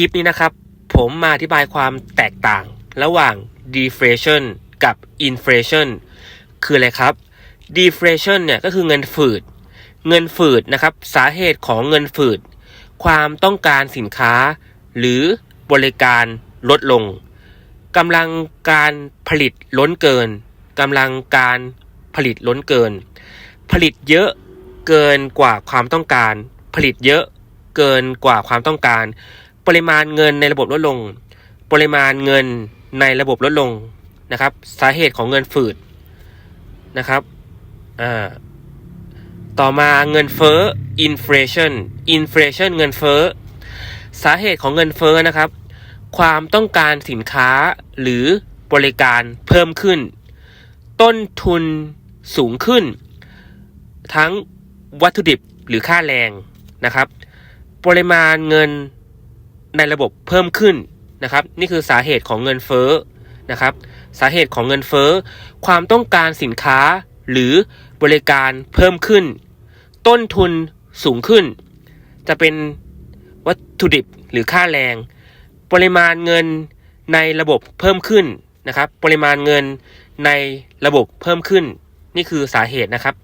ลิปนี้นะครับ ผมมาอธิบายความแตกต่าง ระหว่าง deflation กับ inflation คืออะไรครับ deflation เนี่ยก็คือเงินฝืด เงินฝืดนะครับ สาเหตุของเงินฝืด ความต้องการสินค้า หรือบริการลดลงกำลังการผลิตล้นเกินกำลังการผลิตล้นเกิน ผลิตเยอะเกินกว่าความต้องการ ผลิตเยอะเกินกว่าความต้องการ ปริมาณเงินในระบบลดลง ปริมาณเงินในระบบลดลงนะครับ สาเหตุของเงินฝืดนะครับอ่าต่อมาเงินเฟ้อ inflation inflation เงินเฟ้อ สาเหตุของเงินเฟ้อนะครับ ความต้องการสินค้าหรือบริการเพิ่มขึ้น ต้นทุนสูงขึ้น ทั้งวัตถุดิบหรือค่าแรงนะครับ ปริมาณเงิน ในระบบเพิ่มขึ้นนะครับ นี่คือสาเหตุของเงินเฟ้อนะครับ สาเหตุของเงินเฟ้อ ความต้องการสินค้าหรือบริการเพิ่มขึ้น ต้นทุนสูงขึ้น จะเป็นวัตถุดิบหรือค่าแรง ปริมาณเงินในระบบเพิ่มขึ้นนะครับ ปริมาณเงินในระบบเพิ่มขึ้น นี่คือสาเหตุนะครับ